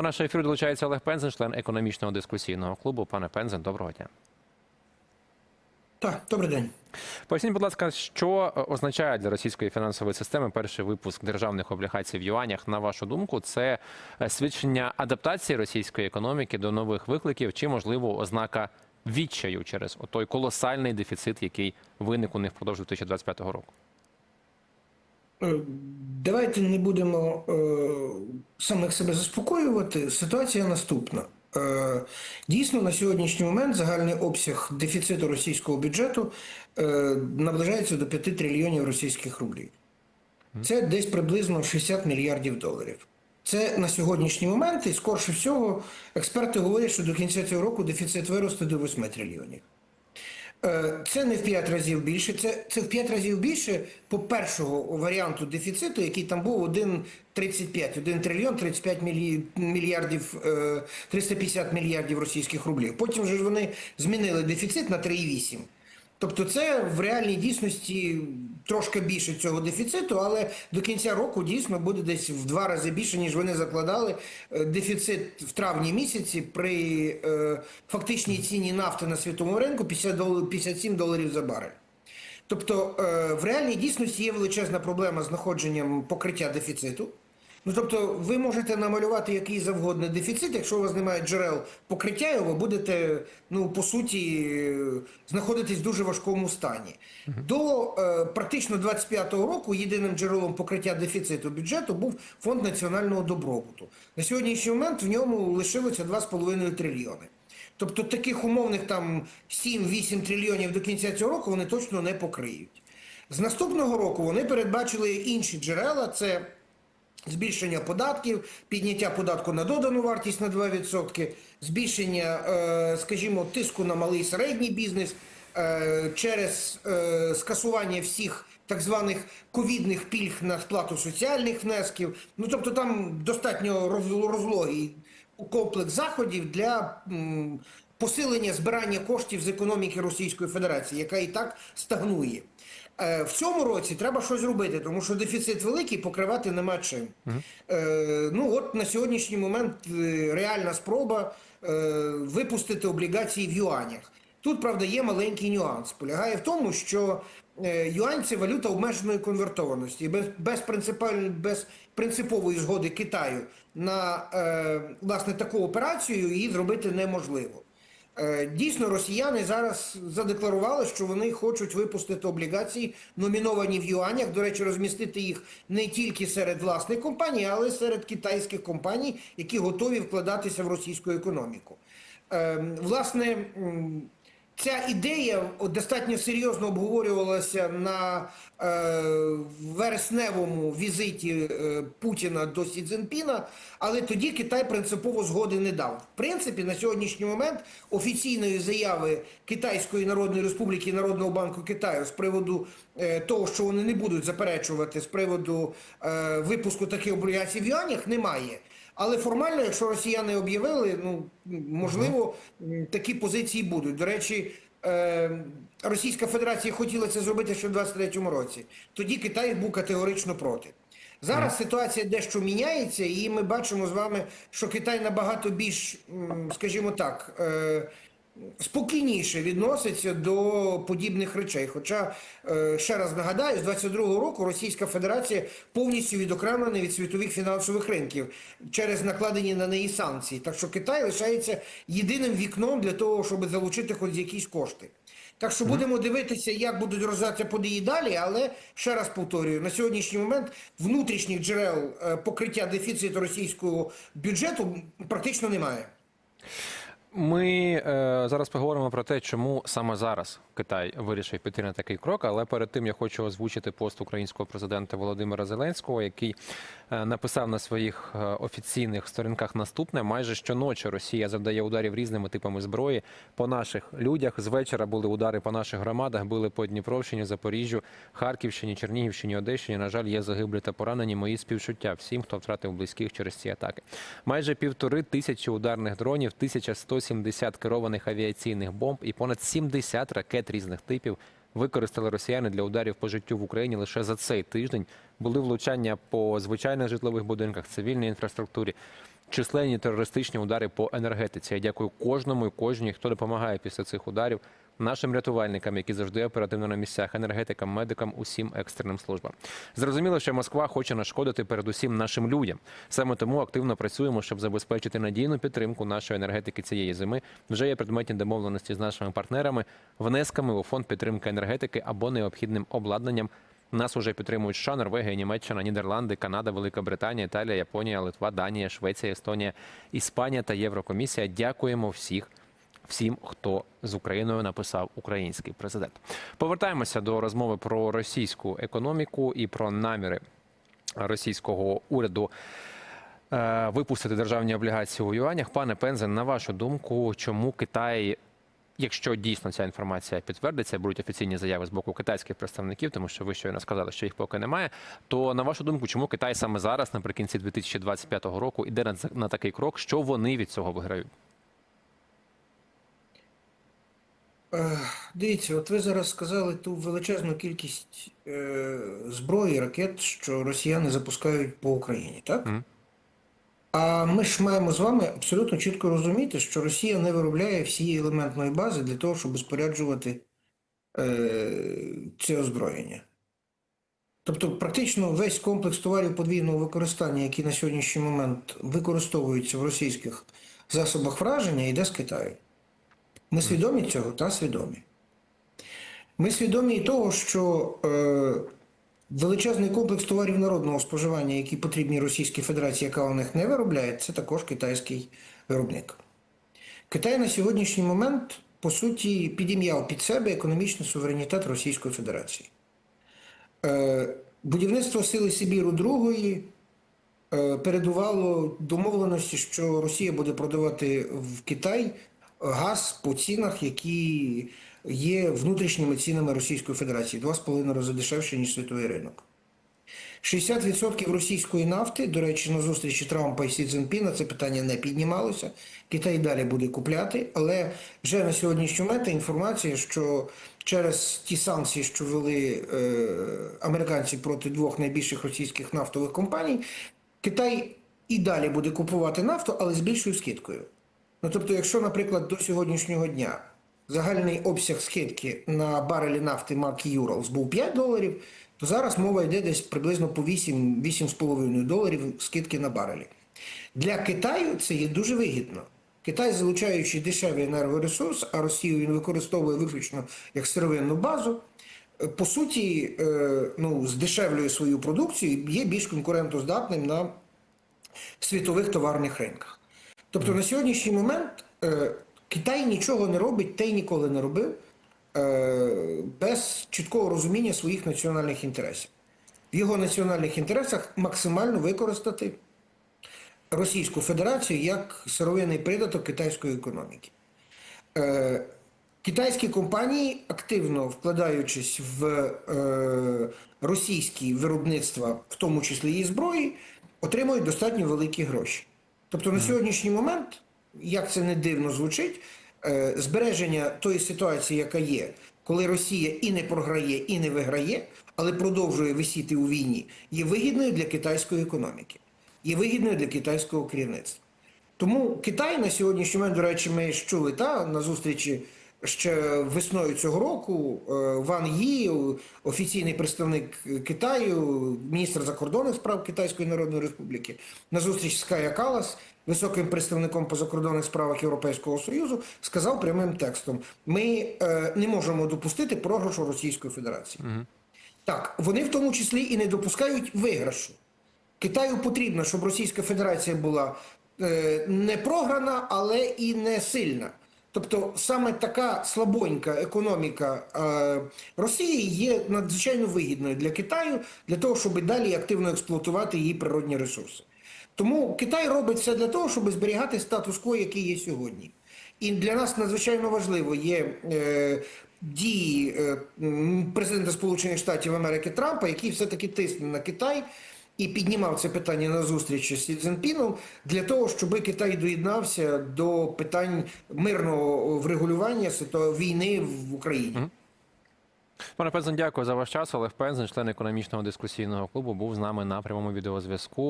До нашого ефіру долучається Олег Пензен, член економічного дискусійного клубу. Пане Пензен, доброго дня. Так, добрий день. Поясніть, будь ласка, що е, означає для російської фінансової системи перший випуск державних облігацій в юанях? На вашу думку, це е, свідчення адаптації російської економіки до нових викликів, чи можливо ознака відчаю через той колосальний дефіцит, який виник у них впродовж 2025 року? Е, Давайте не будемо е, самих себе заспокоювати. Ситуація наступна. Е, Дійсно, на сьогоднішній момент загальний обсяг дефіциту російського бюджету е, наближається до 5 трильйонів російських рублів. Це десь приблизно 60 мільярдів доларів. Це на сьогоднішній момент, і скорше всього, експерти говорять, що до кінця цього року дефіцит виросте до 8 трильйонів. Е, Це не в 5 разів більше, це, це в 5 разів більше по першого варіанту дефіциту, який там був 1,35, 1 трильйон 35 мілі- мільярдів, е, 350 мільярдів російських рублів. Потім же ж вони змінили дефіцит на 3,8. Тобто це в реальній дійсності трошки більше цього дефіциту, але до кінця року дійсно буде десь в два рази більше, ніж вони закладали. Е, Дефіцит в травні місяці при е, фактичній ціні нафти на світовому ринку 50 дол- 57 доларів за барель. Тобто е, в реальній дійсності є величезна проблема з знаходженням покриття дефіциту. Ну тобто, ви можете намалювати який завгодно дефіцит, якщо у вас немає джерел покриття його, ви будете, ну по суті, е, знаходитись в дуже важкому стані. До е, практично 25-го року єдиним джерелом покриття дефіциту бюджету був фонд національного добробуту. На сьогоднішній момент в ньому лишилося 2,5 трильйони. Тобто таких умовних там 7-8 трильйонів до кінця цього року вони точно не покриють. З наступного року вони передбачили інші джерела. Це збільшення податків, підняття податку на додану вартість на 2%, збільшення, е, скажімо, тиску на малий і середній бізнес е, через е, скасування всіх так званих ковідних пільг на сплату соціальних внесків. Ну тобто там достатньо роз- розлогий комплекс заходів для посилення збирання коштів з економіки Російської Федерації, яка і так стагнує. Е, В цьому році треба щось робити, тому що дефіцит великий, покривати нема чим. Е, ну от на сьогоднішній момент е, реальна спроба випустити облігації в юанях. Тут, правда, є маленький нюанс. Полягає в тому, що юань це валюта обмеженої конвертованості. Без, без, без принципової згоди Китаю на е, власне таку операцію її зробити неможливо. Е, Дійсно, росіяни зараз задекларували, що вони хочуть випустити облігації, номіновані в юанях. До речі, розмістити їх не тільки серед власних компаній, але й серед китайських компаній, які готові вкладатися в російську економіку. Е, Власне, Ця ідея достатньо серйозно обговорювалася на е, вересневому візиті е, Путіна до Сі Цзінпіна, але тоді Китай принципово згоди не дав. В принципі, на сьогоднішній момент офіційної заяви Китайської Народної Республіки і Народного банку Китаю з приводу е, того, що вони не будуть заперечувати з приводу е, випуску таких облігацій в юанях, немає. Але формально, якщо росіяни об'явили, ну можливо, такі позиції будуть. До речі, е, Російська Федерація хотіла це зробити ще в 23-му році. Тоді Китай був категорично проти. Зараз ситуація дещо міняється, і ми бачимо з вами, що Китай набагато більш, скажімо так, е, спокійніше відноситься до подібних речей. Хоча, е, ще раз нагадаю, з 22-го року Російська Федерація повністю відокремлена від світових фінансових ринків через накладені на неї санкції. Так що Китай лишається єдиним вікном для того, щоб залучити хоч якісь кошти. Так що будемо дивитися, як будуть розвиватися події далі, але ще раз повторюю, на сьогоднішній момент внутрішніх джерел е, покриття дефіциту російського бюджету практично немає. Ми е, зараз поговоримо про те, чому саме зараз Китай вирішив піти на такий крок. Але перед тим я хочу озвучити пост українського президента Володимира Зеленського, який е, написав на своїх е, офіційних сторінках наступне: майже щоночі Росія завдає ударів різними типами зброї по наших людях. З вечора були удари по наших громадах, били по Дніпровщині, Запоріжжю, Харківщині, Чернігівщині, Одещині. На жаль, є загиблі та поранені. Мої співчуття всім, хто втратив близьких через ці атаки. Майже півтори тисячі ударних дронів, 1170 керованих авіаційних бомб і понад 70 ракет різних типів використали росіяни для ударів по життю в Україні лише за цей тиждень. Були влучання по звичайних житлових будинках, цивільній інфраструктурі. Численні терористичні удари по енергетиці. Я дякую кожному і кожній, хто допомагає після цих ударів. Нашим рятувальникам, які завжди оперативно на місцях, енергетикам, медикам, усім екстреним службам. Зрозуміло, що Москва хоче нашкодити передусім нашим людям. Саме тому активно працюємо, щоб забезпечити надійну підтримку нашої енергетики цієї зими. Вже є предметні домовленості з нашими партнерами, внесками у фонд підтримки енергетики або необхідним обладнанням. Нас уже підтримують США, Норвегія, Німеччина, Нідерланди, Канада, Велика Британія, Італія, Японія, Литва, Данія, Швеція, Естонія, Іспанія та Єврокомісія. Дякуємо всіх всім, хто з Україною написав український президент. Повертаємося до розмови про російську економіку і про наміри російського уряду. е, Випустити державні облігації у юанях. Пане Пензен, на вашу думку, чому Китай, якщо дійсно ця інформація підтвердиться, будуть офіційні заяви з боку китайських представників, тому що ви щойно сказали, що їх поки немає. То на вашу думку, чому Китай саме зараз, наприкінці 2025 року, іде на, на такий крок, що вони від цього виграють? Е, Дивіться, от ви зараз сказали ту величезну кількість е, зброї, ракет, що росіяни запускають по Україні, так? Мгм. А ми ж маємо з вами абсолютно чітко розуміти, що Росія не виробляє всієї елементної бази для того, щоб споряджувати е, це озброєння. Тобто, практично весь комплекс товарів подвійного використання, які на сьогоднішній момент використовуються в російських засобах враження, йде з Китаю. Ми свідомі цього та свідомі. Ми свідомі і того, що е, величезний комплекс товарів народного споживання, які потрібні Російській Федерації, яка у них не виробляє, це також китайський виробник. Китай на сьогоднішній момент, по суті, підім'яв під себе економічний суверенітет Російської Федерації. Е, будівництво сили Сибіру другої е, передувало домовленості, що Росія буде продавати в Китай газ по цінах, які є внутрішніми цінами Російської Федерації, два з половиною рази дешевше, ніж світовий ринок. 60% російської нафти, до речі, на зустрічі Трампа і Сі Цзінпіна це питання не піднімалося. Китай далі буде купляти, але вже на сьогоднішній момент інформація, що через ті санкції, що ввели е, американці проти двох найбільших російських нафтових компаній, Китай і далі буде купувати нафту, але з більшою скидкою. Ну тобто, якщо, наприклад, до сьогоднішнього дня загальний обсяг скидки на барелі нафти марки Юралс був 5 доларів, то зараз мова йде десь приблизно по 8 8,5 доларів скидки на барелі. Для Китаю це є дуже вигідно. Китай, залучаючи дешевий енергоресурс, а Росію він використовує виключно як сировинну базу, по суті, е, ну, здешевлює свою продукцію і є більш конкурентоздатним на світових товарних ринках. Тобто на сьогоднішній момент е, Китай нічого не робить, та й ніколи не робив е, без чіткого розуміння своїх національних інтересів. В його національних інтересах максимально використати Російську Федерацію як сировинний придаток китайської економіки. Е, Китайські компанії, активно вкладаючись в е, російські виробництва, в тому числі і зброї, отримують достатньо великі гроші. Тобто на сьогоднішній момент, як це не дивно звучить, е, збереження тої ситуації, яка є, коли Росія і не програє, і не виграє, але продовжує висіти у війні, є вигідною для китайської економіки, є вигідною для китайського керівництва. Тому Китай на сьогоднішній момент, до речі, ми ж чули та, на зустрічі ще весною цього року е, Ван Ї, офіційний представник Китаю, міністр закордонних справ Китайської Народної Республіки, на зустріч з Кая Калас, високим представником по закордонних справах Європейського Союзу, сказав прямим текстом: ми е, не можемо допустити програшу Російської Федерації. Так, вони в тому числі і не допускають виграшу. Китаю потрібно, щоб Російська Федерація була е, не програна, але і не сильна. Тобто саме така слабонька економіка е, Росії є надзвичайно вигідною для Китаю для того, щоб далі активно експлуатувати її природні ресурси. Тому Китай робить все для того, щоб зберігати статус-кво, який є сьогодні. І для нас надзвичайно важливо є е, дії е, президента Сполучених Штатів Америки Трампа, який все-таки тисне на Китай і піднімав це питання на зустрічі з Сі Цзінпіном для того, щоб Китай доєднався до питань мирного врегулювання війни в Україні. Пане Пензен, дякую за ваш час. Олег Пензен, член економічного дискусійного клубу, був з нами на прямому відеозв'язку.